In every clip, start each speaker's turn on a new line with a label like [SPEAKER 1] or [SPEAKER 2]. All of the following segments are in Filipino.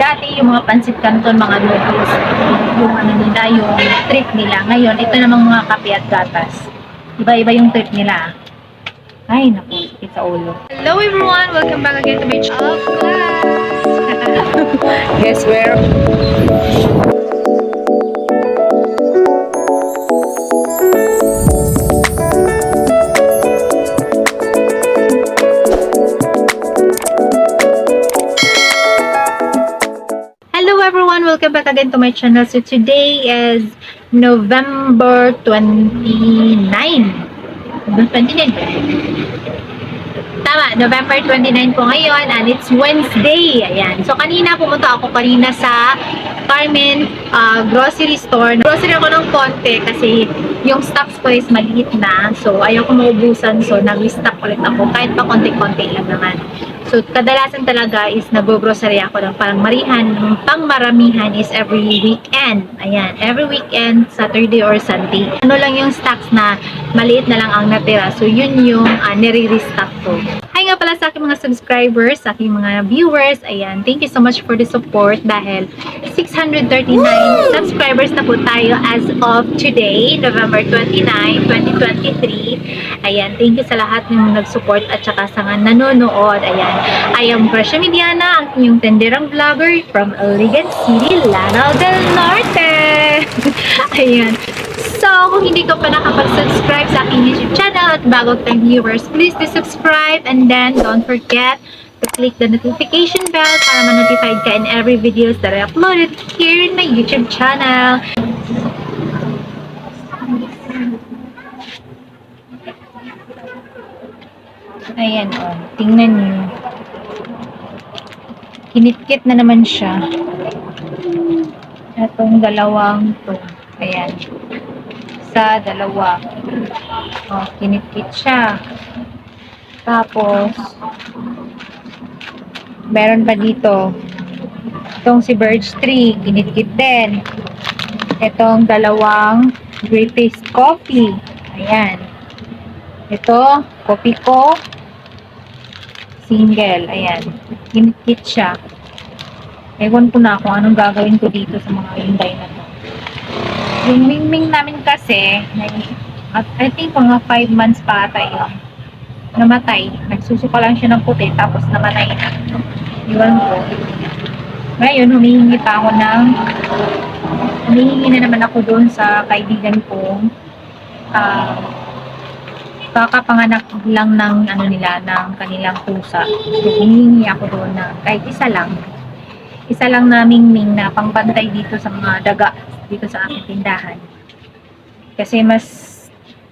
[SPEAKER 1] dati yung mga pansit canton, mga noodles, yung ano nila, yung trip nila. Ngayon, ito namang mga kape at gatas. Iba-iba yung trip nila. Ay, naku, sakit sa ulo. Hello everyone! Welcome back again to my channel. Guess where? Welcome back again to my channel. So today is November 29. November 29 ba? Tama, November 29 po ngayon and it's Wednesday. Ayan. So kanina pumunta ako kanina sa Carmen uh, grocery store. Grocery ako ng konti kasi yung stocks ko is maliit na. So ayaw ko maubusan. So nag-stock ulit ako kahit pa konti-konti lang naman. So, kadalasan talaga is nag-grocery ako ng parang marihan. Yung pang maramihan is every weekend. Ayan, every weekend, Saturday or Sunday. Ano lang yung stocks na maliit na lang ang natira. So, yun yung uh, nire-restock ko. Hi nga pala sa aking mga subscribers, sa aking mga viewers. Ayan, thank you so much for the support dahil 639 subscribers na po tayo as of today, November 29, 2023. Ayan, thank you sa lahat ng nag-support at saka sa mga nanonood. Ayan, I am Brescia Mediana, ang inyong tenderang vlogger from Aligan City, Lanao del Norte. Ayan. So, kung hindi ka pa nakapag-subscribe sa aking YouTube channel at bago tayong viewers, please do subscribe and then don't forget to click the notification bell para ma-notified ka in every videos that I uploaded here in my YouTube channel. Ayan oh, tingnan niyo. Kinitkit na naman siya. Itong dalawang to. Ayan. Sa dalawa. O, kinitkit siya. Tapos, meron pa dito. Itong si Birch Tree, kinitkit din. Itong dalawang British Coffee. Ayan. Ito, kopi ko. Single. Ayan. Kinitkit siya. Ewan ko na kung anong gagawin ko dito sa mga inday na to. Yung mingming namin kasi, at I think mga 5 months pa ata yun. Namatay. Nagsusuka lang siya ng puti, tapos namatay na. Iwan ko. Ngayon, humihingi pa ako ng humihingi na naman ako doon sa kaibigan kong ah kakapanganak lang ng ano nila ng kanilang pusa. So, humihingi ako doon na kahit isa lang. Isa lang na mingming na pangbantay dito sa mga daga dito sa aking tindahan. Kasi mas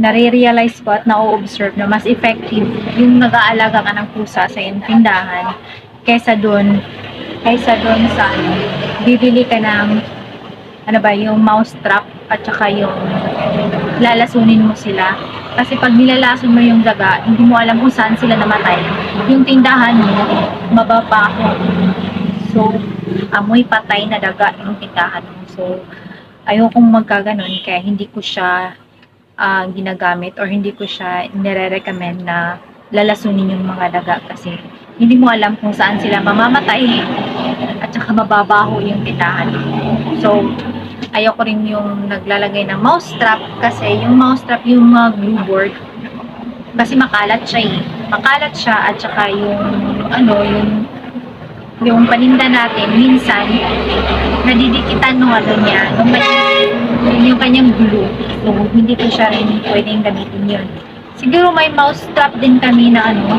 [SPEAKER 1] nare-realize ko at na-observe na mas effective yung nag-aalaga ka ng pusa sa iyong tindahan kaysa doon kaysa doon sa bibili ka ng ano ba, yung mouse trap at saka yung lalasunin mo sila. Kasi pag nilalason mo yung daga, hindi mo alam kung saan sila namatay. Yung tindahan mo, mababaho. So, amoy patay na daga yung tindahan mo. So, ayokong magkaganon kaya hindi ko siya ah, ginagamit or hindi ko siya nire-recommend na lalasunin yung mga daga kasi hindi mo alam kung saan sila mamamatay at saka mababaho yung tindahan So, ayoko rin yung naglalagay ng mousetrap kasi yung mousetrap yung mga glue board kasi makalat siya eh. Makalat siya at saka yung ano, yung yung paninda natin minsan nadidikitan ng ano niya, yung kanyang, yung kanyang glue. So, hindi ko siya rin pwedeng gamitin yun. Siguro may mousetrap din kami na ano,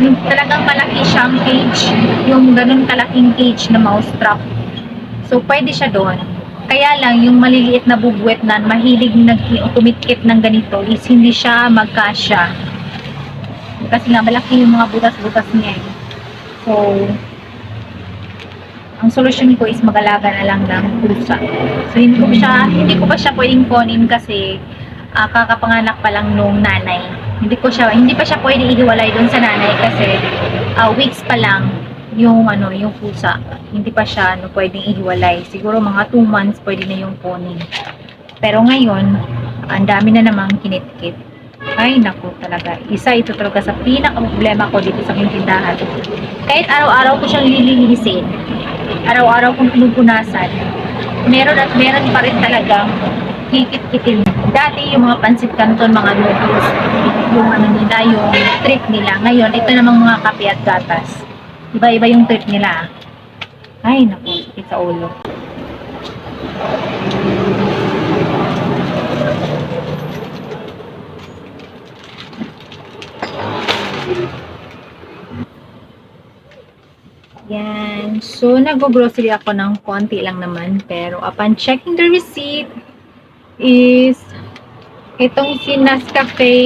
[SPEAKER 1] yung talagang malaki siyang cage, yung ganun kalaking cage na mousetrap. So, pwede siya doon. Kaya lang, yung maliliit na bubwet na mahilig nag tumitkit ng ganito is hindi siya magkasya. Kasi nga, malaki yung mga butas-butas niya eh. So, ang solusyon ko is magalaga na lang ng pusa. So, hindi ko siya, hindi ko pa siya pwedeng kunin kasi ah, kakapanganak pa lang nung nanay. Hindi ko siya, hindi pa siya pwedeng ihiwalay doon sa nanay kasi ah, weeks pa lang yung ano, yung pusa. Hindi pa siya ano, pwedeng ihiwalay. Siguro mga 2 months pwede na yung kunin. Pero ngayon, ang dami na namang kinitkit. Ay, naku talaga. Isa ito talaga sa pinaka-problema ko dito sa tindahan. Kahit araw-araw ko siyang lilinisin, araw-araw kong pinupunasan, meron at meron pa rin talagang hikit-kitin. Dati yung mga pansit canton, mga noodles, yung ano nila, yung treat nila. Ngayon, ito namang mga kape at gatas. Iba-iba yung treat nila. Ay, naku, sakit sa ulo. Yan. So, nag-grocery ako ng konti lang naman. Pero upon checking the receipt is itong si Nescafe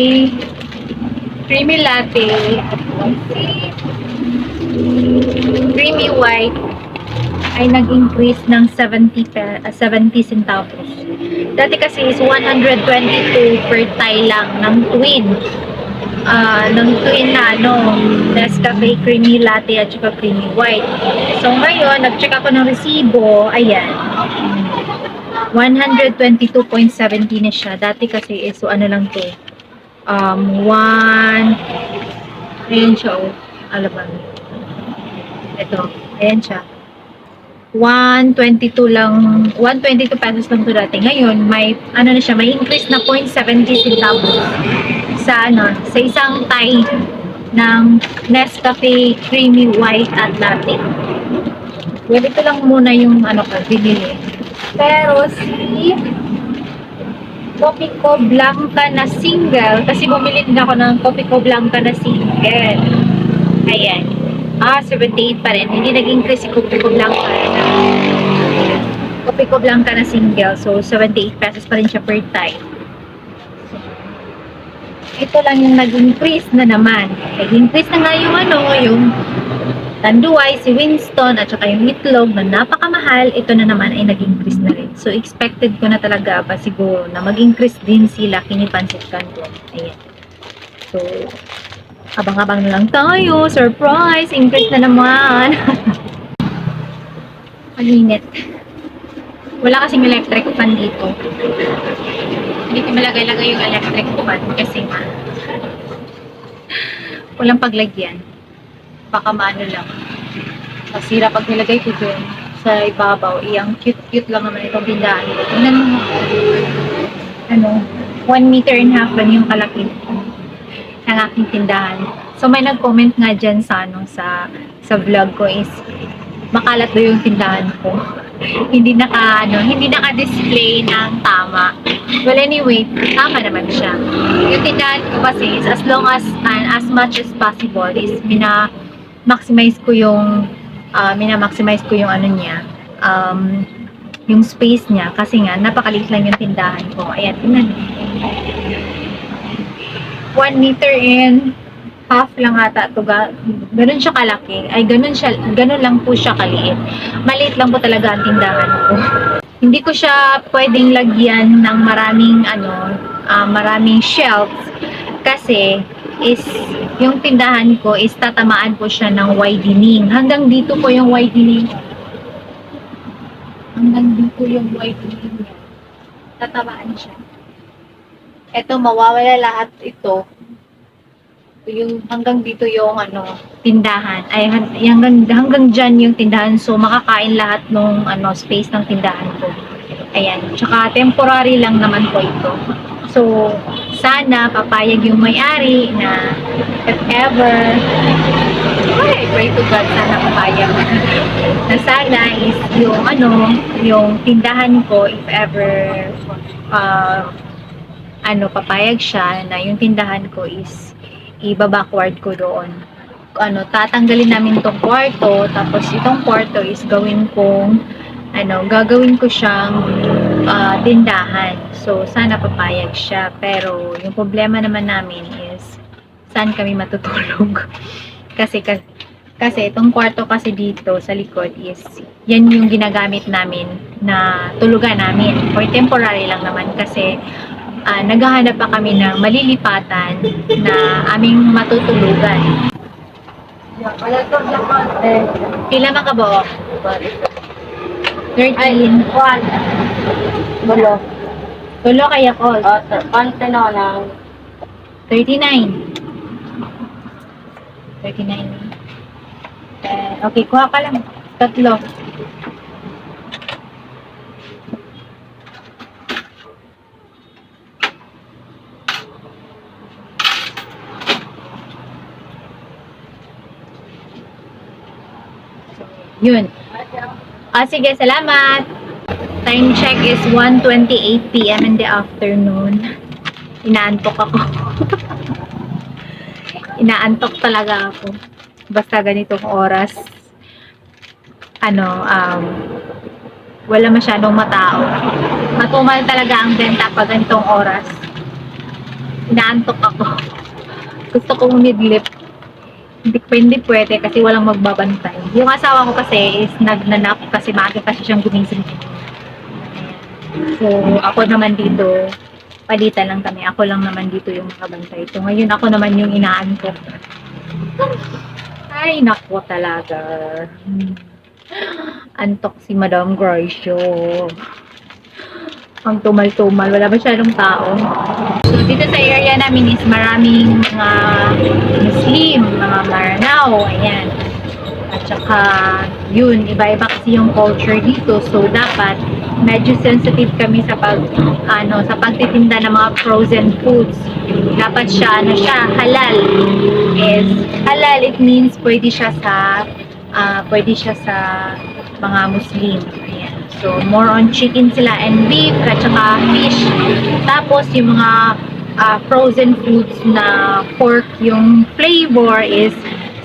[SPEAKER 1] Creamy Latte at itong si Creamy White ay nag-increase ng 70, per, ah, 70 centavos. Dati kasi is 122 per tie lang ng twin. Ah, ng twin na ano, Nescafe Creamy Latte at saka Creamy White. So ngayon, nag-check ako ng resibo, ayan. 122.70 na siya. Dati kasi is, so ano lang to, um, 1, ayan siya, oh, ba? Ito, ayan siya. 122 lang, 122 pesos lang to dati. Ngayon, may, ano na siya, may increase na 0.70 centavos sa, ano, sa isang tie ng Nescafe Creamy White at Latte. Well, ito lang muna yung, ano ko, binili. Pero si Copico Blanca na single, kasi bumili din ako ng Copico Blanca na single. Ayan. Ah, 78 pa rin. Hindi nag-increase si Copico Blanca na Copico Blanca na single. So, 78 pesos pa rin siya per tie. Ito lang yung nag-increase na naman. Nag-increase na nga yung ano, yung Tanduay, si Winston, at saka yung itlog na napakamahal, ito na naman ay nag-increase na rin. So, expected ko na talaga pa siguro na mag-increase din sila kinipansit kanto. Ayan. So, abang-abang na lang tayo. Surprise! Increase na naman. Ang init. Wala kasing electric fan dito. Hindi ko malagay-lagay yung electric fan kasi nga walang paglagyan. Baka maano lang. Masira pag nilagay ko dun sa ibabaw. Iyang cute-cute lang naman itong tindahan ko. Tingnan mo. Ano, one meter and half lang yung kalaki ng aking tindahan. So may nag-comment nga dyan sa ano sa sa vlog ko is makalat daw yung tindahan ko. hindi naka ano, hindi naka-display ng tama. Well anyway, tama naman siya. Yung tindahan ko kasi is as long as and as much as possible is mina maximize ko yung uh, mina-maximize ko yung ano niya um, yung space niya kasi nga napakaliit lang yung tindahan ko. Ayan, tingnan. 1 meter and half lang ata to ga. Ganun siya kalaki. Ay ganun siya ganun lang po siya kaliit. Maliit lang po talaga ang tindahan ko. Hindi ko siya pwedeng lagyan ng maraming ano ah, maraming shelves. Kasi is yung tindahan ko is tatamaan po siya ng widening. Hanggang dito po yung widening. Hanggang dito yung widening tatamaan siya eto mawawala lahat ito. Yung hanggang dito yung ano tindahan. Ay han- hanggang hanggang diyan yung tindahan. So makakain lahat nung ano space ng tindahan ko. Ayan. Tsaka temporary lang naman po ito. So sana papayag yung may-ari na if ever ay pray to God sana papayag. Na sana is yung ano yung tindahan ko if ever uh, ano papayag siya na yung tindahan ko is iba-backward ko doon. Ano, tatanggalin namin tong kwarto, tapos itong kwarto is gawin kong, ano, gagawin ko siyang ah, tindahan. So, sana papayag siya. Pero, yung problema naman namin is, saan kami matutulog? kasi, kasi, kasi itong kwarto kasi dito sa likod is, yan yung ginagamit namin na tulugan namin. For temporary lang naman kasi ah, naghahanap pa kami ng malilipatan na aming matutulugan. Pila man ka ba? 13.
[SPEAKER 2] Ay, Juan. Bulo.
[SPEAKER 1] Tulo kaya ko.
[SPEAKER 2] O, konti no ng
[SPEAKER 1] 39. 39. Eh, okay, kuha ka lang. Tatlo. Yun. Ah, sige, salamat. Time check is 1.28 p.m. in the afternoon. Inaantok ako. Inaantok talaga ako. Basta ganitong oras. Ano, um, wala masyadong matao. Matumal talaga ang benta pag ganitong oras. Inaantok ako. Gusto kong umidlip. Hindi pwede kasi walang magbabantay. Yung asawa ko kasi is nagnanap kasi maaga kasi siyang gumising. So, ako naman dito, palitan lang kami. Ako lang naman dito yung makabantay. So, ngayon ako naman yung inaantok. Ay, nako talaga. Antok si Madam Gracio. Ang tumal-tumal. Wala ba siyadong tao? Dito sa area namin is maraming mga Muslim, mga Maranao, ayan. At saka, yun, iba-iba kasi yung culture dito. So, dapat, medyo sensitive kami sa pag, ano, sa pagtitinda ng mga frozen foods. Dapat siya, ano siya, halal. Is, halal, it means pwede siya sa, ah, pwede siya sa mga Muslim. Ayan. So, more on chicken sila and beef at saka fish. Tapos, yung mga ah, frozen foods na pork, yung flavor is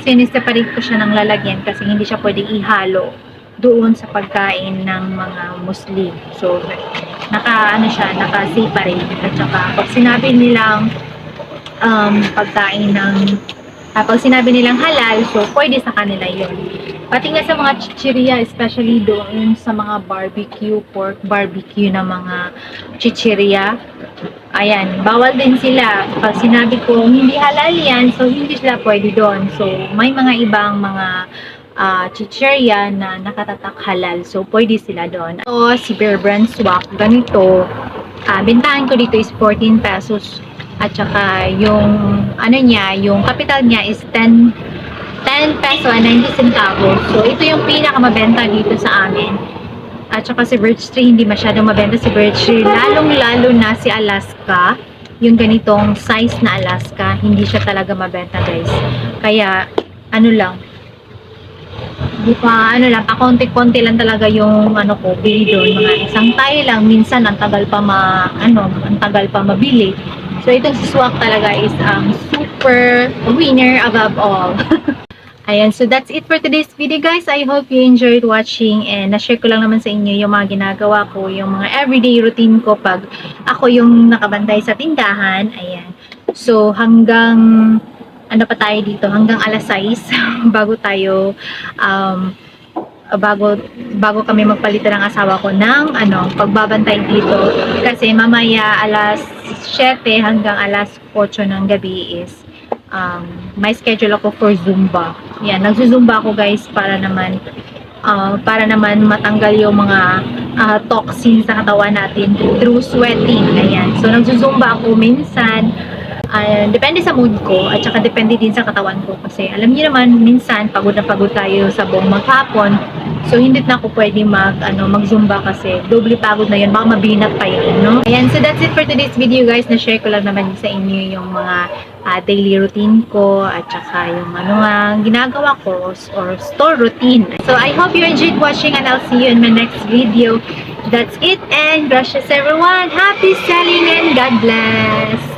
[SPEAKER 1] siniseparate ko siya ng lalagyan kasi hindi siya pwede ihalo doon sa pagkain ng mga Muslim. So, naka, ano siya, naka-separate. At saka, pag sinabi nilang um, pagkain ng ah, pag sinabi nilang halal, so pwede sa kanila yon. Pati nga sa mga chichirya, especially doon sa mga barbecue, pork barbecue na mga chichirya, ayan, bawal din sila. Pag sinabi ko, hindi halal yan, so hindi sila pwede doon. So, may mga ibang mga ah, chichirya na nakatatak halal, so pwede sila doon. So, si Bear Brand Swak, ganito, ah bintahan ko dito is 14 pesos at saka yung ano niya, yung capital niya is 10 10 peso and 90 centavos. So ito yung pinakamabenta dito sa amin. At saka si Birch Tree, hindi masyadong mabenta si Birch Tree. Lalong-lalo na si Alaska. Yung ganitong size na Alaska, hindi siya talaga mabenta guys. Kaya, ano lang, di pa, ano lang, pakonti-konti lang talaga yung ano ko, bili doon. Mga isang tayo lang, minsan ang tagal pa ma, ano, ang tagal pa mabili. So itong si talaga is ang super winner above all. Ayan, so that's it for today's video guys. I hope you enjoyed watching and na-share ko lang naman sa inyo yung mga ginagawa ko, yung mga everyday routine ko pag ako yung nakabantay sa tindahan. Ayan. So hanggang ano pa tayo dito, hanggang alas 6 bago tayo um, bago bago kami magpalitan ng asawa ko ng ano pagbabantay dito kasi mamaya alas 7 hanggang alas 8 ng gabi is um, may schedule ako for Zumba. Yan, nagzuzumba ako guys para naman uh, para naman matanggal yung mga uh, toxins sa katawan natin through sweating. Ayan. So nagzuzumba ako minsan Ah, depende sa mood ko at saka depende din sa katawan ko. Kasi alam niyo naman minsan pagod na pagod tayo sa buong maghapon. So hindi na ako pwede mag ano mag-zumba kasi doble pagod na yun. Baka mabinat pa yun no? Ayan so that's it for today's video guys. Na share ko lang naman sa inyo yung mga ah, daily routine ko at saka yung ano nga ginagawa ko or store routine. So I hope you enjoyed watching and I'll see you in my next video. That's it and gracias everyone happy selling and God bless